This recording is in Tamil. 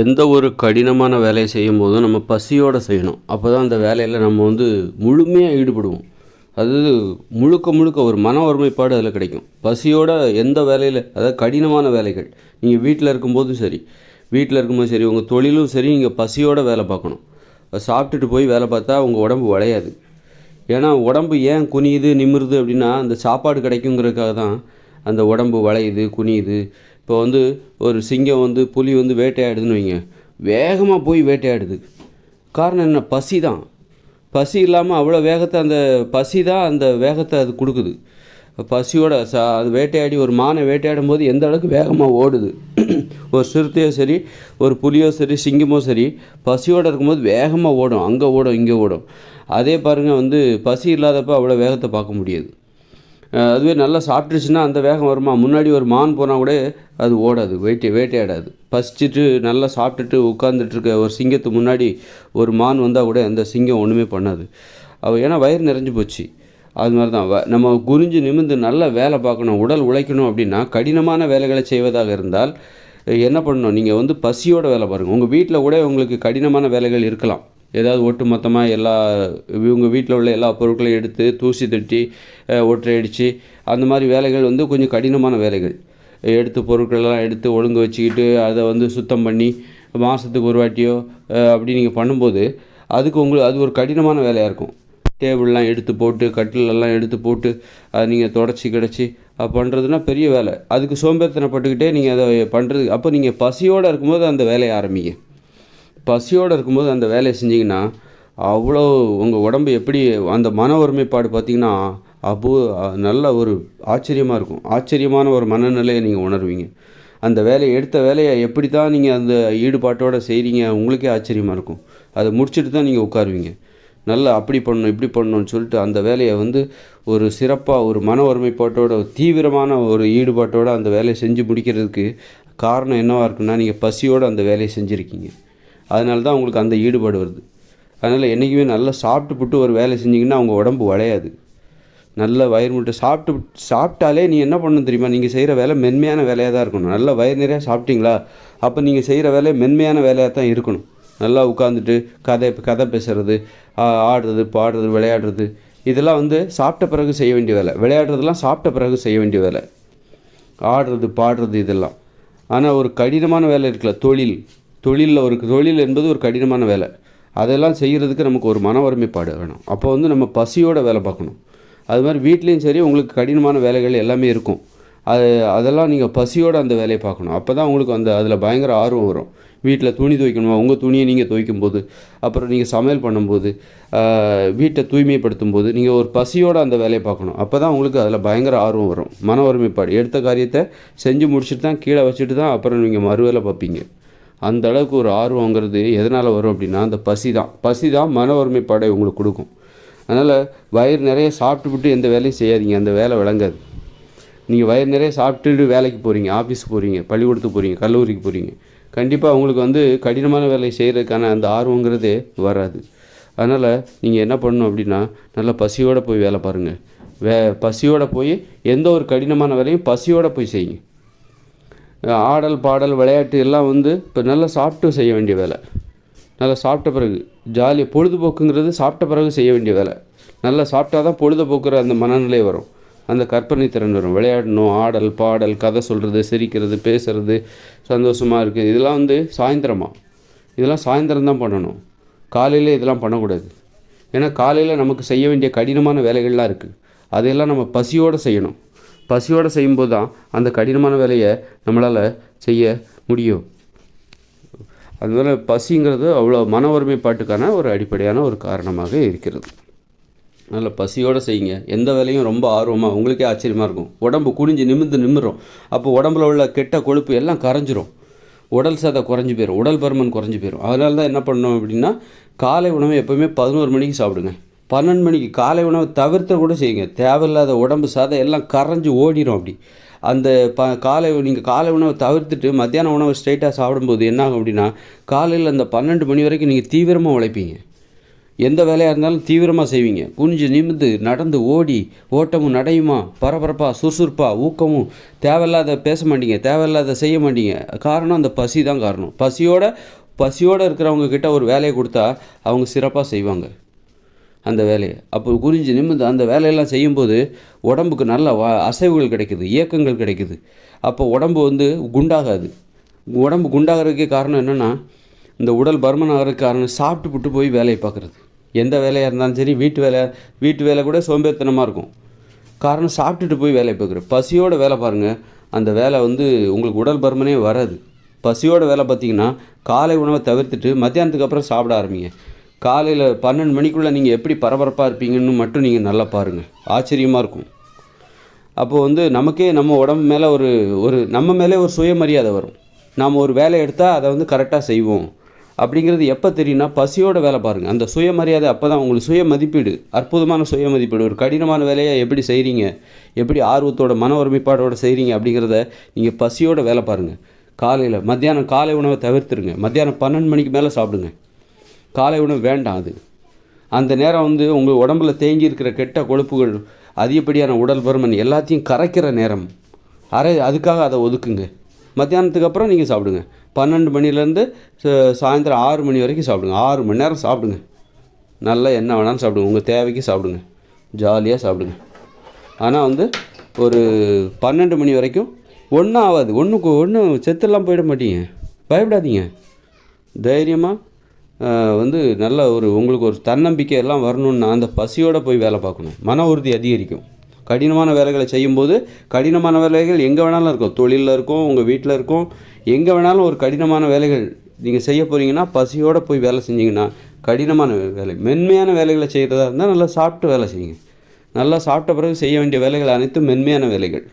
எந்த ஒரு கடினமான வேலையை செய்யும் போதும் நம்ம பசியோடு செய்யணும். அப்போ தான் அந்த வேலையில் நம்ம வந்து முழுமையாக ஈடுபடுவோம். அதாவது முழுக்க முழுக்க ஒரு மன ஒருமைப்பாடு அதில் கிடைக்கும். பசியோட எந்த வேலையில் அதாவது கடினமான வேலைகள் நீங்கள் வீட்டில் இருக்கும்போதும் சரி வீட்டில் இருக்கும்போது சரி உங்கள் தொழிலும் சரி நீங்கள் பசியோட வேலை பார்க்கணும். சாப்பிட்டுட்டு போய் வேலை பார்த்தா உங்கள் உடம்பு வளையாது. ஏன்னா உடம்பு ஏன் குனியுது நிமிருது அப்படின்னா அந்த சாப்பாடு கிடைக்குங்கிறதுக்காக தான் அந்த உடம்பு வளையுது குனியுது. இப்போ வந்து ஒரு சிங்கம் வந்து புலி வந்து வேட்டையாடுதுன்னு வைங்க. வேகமாக போய் வேட்டையாடுது. காரணம் என்ன? பசி தான். பசி இல்லாமல் அவ்வளோ வேகத்தை அந்த பசி தான் அந்த வேகத்தை அது கொடுக்குது. பசியோட ச அது வேட்டையாடி ஒரு மானை வேட்டையாடும் போது எந்த அளவுக்கு வேகமாக ஓடுது. ஒரு சிறுத்தையோ சரி ஒரு புலியோ சரி சிங்கமோ சரி பசியோடு இருக்கும்போது வேகமாக ஓடும். அங்கே ஓடும் இங்கே ஓடும். அதே பாருங்கள் வந்து பசி இல்லாதப்போ அவ்வளோ வேகத்தை பார்க்க முடியாது. அதுவே நல்லா சாப்பிட்டுருச்சுன்னா அந்த வேகம் வருமா? முன்னாடி ஒரு மான் போனால் கூட அது ஓடாது வேட்டை வேட்டையாடாது பசிச்சுட்டு நல்லா சாப்பிட்டுட்டு உட்காந்துட்ருக்க ஒரு சிங்கத்துக்கு முன்னாடி ஒரு மான் வந்தால் கூட அந்த சிங்கம் ஒன்றுமே பண்ணாது. அவள் ஏன்னா வயிறு நிறைஞ்சு போச்சு. அது மாதிரி தான் வ- நம்ம குறிஞ்சு நிமிர்ந்து நல்லா வேலை பார்க்கணும் உடல் உழைக்கணும் அப்படின்னா கடினமான வேலைகளை செய்வதாக இருந்தால் என்ன பண்ணணும்? நீங்கள் வந்து பசியோட வேலை பாருங்கள் உங்கள் வீட்டில் கூட உங்களுக்கு கடினமான வேலைகள் இருக்கலாம். ஏதாவது ஒட்டு மொத்தமாக எல்லா இவங்க வீட்டில் உள்ள எல்லா பொருட்களையும் எடுத்து தூசி தட்டி ஒற்றை அடித்து அந்த மாதிரி வேலைகள் வந்து கொஞ்சம் கடினமான வேலைகள். எடுத்து பொருட்களெல்லாம் எடுத்து ஒழுங்கு வச்சுக்கிட்டு அதை வந்து சுத்தம் பண்ணி மாதத்துக்கு ஒரு வாட்டியோ அப்படி நீங்கள் பண்ணும்போது அதுக்கு உங்களுக்கு அது ஒரு கடினமான வேலையாக இருக்கும். டேபிள்லாம் எடுத்து போட்டு கட்டிலெல்லாம் எடுத்து போட்டு அதை நீங்கள் தொடச்சி கிடச்சி அது பண்ணுறதுனா பெரிய வேலை. அதுக்கு சோம்பேறித்தனப்பட்டுக்கிட்டே நீங்கள் அதை பண்ணுறது அப்போ நீங்கள் பசியோடு இருக்கும்போது அந்த வேலையை ஆரம்பிங்க. பசியோடு இருக்கும்போது அந்த வேலையை செஞ்சீங்கன்னா அவ்வளோ உங்கள் உடம்பு எப்படி அந்த மன ஒருமைப்பாடு பார்த்தீங்கன்னா அப்போ நல்ல ஒரு ஆச்சரியமாக இருக்கும். ஆச்சரியமான ஒரு மனநிலையை நீங்கள் உணர்வீங்க. அந்த வேலையை எடுத்த வேலையை எப்படி தான் நீங்கள் அந்த ஈடுபாட்டோடு செய்கிறீங்க உங்களுக்கே ஆச்சரியமாக இருக்கும். அதை முடிச்சுட்டு தான் நீங்கள் உட்காருவீங்க. நல்லா அப்படி பண்ணணும் இப்படி பண்ணணும்னு சொல்லிட்டு அந்த வேலையை வந்து ஒரு சிறப்பாக ஒரு மன ஒருமைப்பாட்டோட தீவிரமான ஒரு ஈடுபாட்டோடு அந்த வேலையை செஞ்சு முடிக்கிறதுக்கு காரணம் என்னவாக இருக்குன்னா நீங்கள் பசியோடு அந்த வேலையை செஞ்சுருக்கீங்க. அதனால தான் உங்களுக்கு அந்த ஈடுபாடு வருது. அதனால் என்றைக்குமே நல்லா சாப்பிட்டுப்புட்டு ஒரு வேலை செஞ்சிங்கன்னா அவங்க உடம்பு வளையாது. நல்ல வயிறு முட்டை சாப்பிட்டு சாப்பிட்டாலே நீ என்ன பண்ணணும் தெரியுமா? நீங்கள் செய்கிற வேலை மென்மையான வேலையாக தான் இருக்கணும். நல்ல வயிறு நிறையா சாப்பிட்டீங்களா? அப்போ நீங்கள் செய்கிற வேலை மென்மையான வேலையாக தான் இருக்கணும். நல்லா உட்காந்துட்டு கதை கதை பேசுகிறது ஆடுறது பாடுறது விளையாடுறது இதெல்லாம் வந்து சாப்பிட்ட பிறகு செய்ய வேண்டிய வேலை. விளையாடுறதுலாம் சாப்பிட்ட பிறகு செய்ய வேண்டிய வேலை. ஆடுறது பாடுறது இதெல்லாம். ஆனால் ஒரு கடினமான வேலை இருக்குல்ல தொழில். தொழிலில் ஒரு தொழில் என்பது ஒரு கடினமான வேலை. அதெல்லாம் செய்கிறதுக்கு நமக்கு ஒரு மன ஒருமைப்பாடு வேணும். அப்போ வந்து நம்ம பசியோட வேலை பார்க்கணும். அது மாதிரி வீட்லேயும் சரி உங்களுக்கு கடினமான வேலைகள் எல்லாமே இருக்கும். அது அதெல்லாம் நீங்கள் பசியோட அந்த வேலையை பார்க்கணும். அப்போ தான் உங்களுக்கு அந்த அதில் பயங்கர ஆர்வம் வரும். வீட்டில் துணி துவைக்கணுமா? உங்கள் துணியை நீங்கள் துவைக்கும் போது அப்புறம் நீங்கள் சமையல் பண்ணும்போது வீட்டை தூய்மைப்படுத்தும் போது நீங்கள் ஒரு பசியோட அந்த வேலையை பார்க்கணும். அப்போ தான் உங்களுக்கு அதில் பயங்கர ஆர்வம் வரும். மன ஒருமைப்பாடு. எடுத்த காரியத்தை செஞ்சு முடிச்சுட்டு தான் கீழே வச்சுட்டு தான் அப்புறம் நீங்கள் மறுவேலை பார்ப்பீங்க. அந்த அளவுக்கு ஒரு ஆர்வங்கிறது எதனால் வரும் அப்படின்னா அந்த பசி தான். பசி தான் மன ஒருமைப்பாடை உங்களுக்கு கொடுக்கும். அதனால் வயிறு நிறைய சாப்பிட்டுவிட்டு எந்த வேலையும் செய்யாதீங்க. அந்த வேலை விளங்காது. நீங்கள் வயிறு நிறைய சாப்பிட்டுட்டு வேலைக்கு போகிறீங்க ஆஃபீஸுக்கு போகிறீங்க பள்ளிக்கூடத்துக்கு போகிறீங்க கல்லூரிக்கு போகிறீங்க கண்டிப்பாக உங்களுக்கு வந்து கடினமான வேலையை செய்கிறதுக்கான அந்த ஆர்வங்கிறதே வராது. அதனால் நீங்கள் என்ன பண்ணணும் அப்படின்னா நல்லா பசியோடு போய் வேலை பாருங்கள் வே பசியோடு போய் எந்த ஒரு கடினமான வேலையும் பசியோடு போய் செய்யுங்க. ஆடல் பாடல் விளையாட்டு எல்லாம் வந்து இப்போ நல்லா சாப்பிட்டு செய்ய வேண்டிய வேலை. நல்லா சாப்பிட்ட பிறகு ஜாலி பொழுதுபோக்குங்கிறது சாப்பிட்ட பிறகு செய்ய வேண்டிய வேலை. நல்லா சாப்பிட்டா தான் பொழுதுபோக்குற அந்த மனநிலை வரும். அந்த கற்பனை திறன் வரும். விளையாடணும் ஆடல் பாடல் கதை சொல்கிறது சிரிக்கிறது பேசுகிறது சந்தோஷமாக இருக்குது இதெல்லாம் வந்து சாயந்தரமாக இதெல்லாம் சாயந்தரம் தான் பண்ணணும். காலையில் இதெல்லாம் பண்ணக்கூடாது. ஏன்னா காலையில் நமக்கு செய்ய வேண்டிய கடினமான வேலைகள்லாம் இருக்குது அதையெல்லாம் நம்ம பசியோடு செய்யணும். பசியோடு செய்யும்போது தான் அந்த கடினமான வேலையை நம்மளால் செய்ய முடியும். அதனால் பசிங்கிறது அவ்வளோ மன ஒருமைப்பாட்டுக்கான ஒரு அடிப்படையான ஒரு காரணமாக இருக்கிறது. அதனால் பசியோடு செய்யுங்க. எந்த வேலையும் ரொம்ப ஆர்வமாக உங்களுக்கே ஆச்சரியமாக இருக்கும். உடம்பு குனிஞ்சு நிமிர்ந்து நிமிரும் அப்போ உடம்புல உள்ள கெட்ட கொழுப்பு எல்லாம் கரைஞ்சிரும். உடல் சதை குறைஞ்சி போயிடும் உடல் பருமன் குறைஞ்சி போயிடும் அதனால தான் என்ன பண்ணணும் அப்படின்னா காலை உணவு எப்போவுமே பதினோரு மணிக்கு சாப்பிடுங்க. பன்னெண்டு மணிக்கு காலை உணவை தவிர்த்த கூட செய்யுங்க. தேவையில்லாத உடம்பு சாதம் எல்லாம் கரைஞ்சி ஓடிடும் அப்படி. அந்த ப காலை நீங்கள் காலை உணவை தவிர்த்துட்டு மத்தியான உணவை ஸ்ட்ரைட்டாக சாப்பிடும்போது என்ன ஆகும் அப்படின்னா காலையில் அந்த பன்னெண்டு மணி வரைக்கும் நீங்கள் தீவிரமாக உழைப்பீங்க. எந்த வேலையாக இருந்தாலும் தீவிரமாக செய்வீங்க. குனிஞ்சு நிமிந்து நடந்து ஓடி ஓட்டமும் நடையுமா? பரபரப்பாக சுறுசுறுப்பாக ஊக்கமும் தேவையில்லாத பேச மாட்டீங்க தேவையில்லாத செய்ய மாட்டீங்க. காரணம் அந்த பசி தான் காரணம். பசியோட பசியோடு இருக்கிறவங்க கிட்ட ஒரு வேலையை கொடுத்தா அவங்க சிறப்பாக செய்வாங்க. அந்த வேலையை. அப்போ குறிஞ்சு நிமிந்து அந்த வேலையெல்லாம் செய்யும்போது உடம்புக்கு நல்ல அசைவுகள் கிடைக்குது இயக்கங்கள் கிடைக்குது. அப்போ உடம்பு வந்து குண்டாகாது. உடம்பு குண்டாகிறதுக்கே காரணம் என்னென்னா இந்த உடல் பருமன் ஆகிறதுக்கு காரணம் சாப்பிட்டு புட்டு போய் வேலையை பார்க்குறது. எந்த வேலையாக இருந்தாலும் சரி வீட்டு வேலை வீட்டு வேலை கூட சோம்பேறித்தனமாக இருக்கும். காரணம் சாப்பிட்டுட்டு போய் வேலையை பார்க்குறது. பசியோட வேலை பாருங்கள் அந்த வேலை வந்து உங்களுக்கு உடல் பருமனே வராது. பசியோட வேலை பார்த்தீங்கன்னா காலை உணவை தவிர்த்துட்டு மத்தியானத்துக்கு அப்புறம் சாப்பிட ஆரம்பிங்க. காலையில் பன்னெண்டு மணிக்குள்ளே நீங்கள் எப்படி பரபரப்பாக இருப்பீங்கன்னு மட்டும் நீங்கள் நல்லா பாருங்கள் ஆச்சரியமாக இருக்கும். அப்போது வந்து நமக்கே நம்ம உடம்பு மேலே ஒரு ஒரு நம்ம மேலே ஒரு சுயமரியாதை வரும். நாம் ஒரு வேலை எடுத்தால் அதை வந்து கரெக்டாக செய்வோம். அப்படிங்கிறது எப்போ தெரியும்னா பசியோட வேலை பாருங்கள் அந்த சுயமரியாதை அப்போ தான் உங்களுக்கு சுய மதிப்பீடு அற்புதமான சுய மதிப்பீடு ஒரு கடினமான வேலையை எப்படி செய்கிறீங்க எப்படி ஆர்வத்தோட மன ஒருமைப்பாடோடு செய்கிறீங்க அப்படிங்கிறத நீங்கள் பசியோட வேலை பாருங்கள் காலையில் மத்தியானம் காலை உணவை தவிர்த்துருங்க. மத்தியானம் பன்னெண்டு மணிக்கு மேலே சாப்பிடுங்க. காலை உணவு வேண்டாம் அது. அந்த நேரம் வந்து உங்கள் உடம்புல தேங்கி இருக்கிற கெட்ட கொழுப்புகள் அதிகப்படியான உடல் பருமன் எல்லாத்தையும் கரைக்கிற நேரம். அரை அதுக்காக அதை ஒதுக்குங்க. மத்தியானத்துக்கு அப்புறம் நீங்கள் சாப்பிடுங்க. பன்னெண்டு மணிலேருந்து சாயந்தரம் ஆறு மணி வரைக்கும் சாப்பிடுங்க. ஆறு மணி நேரம் சாப்பிடுங்க. நல்லா என்ன வேணாலும் சாப்பிடுங்க. உங்கள் தேவைக்கு சாப்பிடுங்க. ஜாலியாக சாப்பிடுங்க. ஆனால் வந்து ஒரு பன்னெண்டு மணி வரைக்கும் ஒன்றும் ஆகாது. ஒன்றுக்கு ஒன்றும் செத்துலாம் போயிட மாட்டீங்க. பயப்படாதீங்க. தைரியமாக வந்து நல்ல ஒரு உங்களுக்கு ஒரு தன்னம்பிக்கை எல்லாம் வரணும்னா அந்த பசியோடு போய் வேலை பார்க்கணும். மன உறுதி அதிகரிக்கும். கடினமான வேலைகளை செய்யும்போது கடினமான வேலைகள் எங்கே வேணாலும் இருக்கும். தொழிலில் இருக்கும் உங்கள் வீட்டில் இருக்கும். எங்கே வேணாலும் ஒரு கடினமான வேலைகள் நீங்கள் செய்ய போகிறீங்கன்னா பசியோடு போய் வேலை செஞ்சீங்கன்னா கடினமான வேலை மென்மையான வேலைகளை செய்கிறதா இருந்தால் நல்லா சாப்பிட்டு வேலை செய்யுங்க. நல்லா சாப்பிட்ட பிறகு செய்ய வேண்டிய வேலைகள் அனைத்தும் மென்மையான வேலைகள்.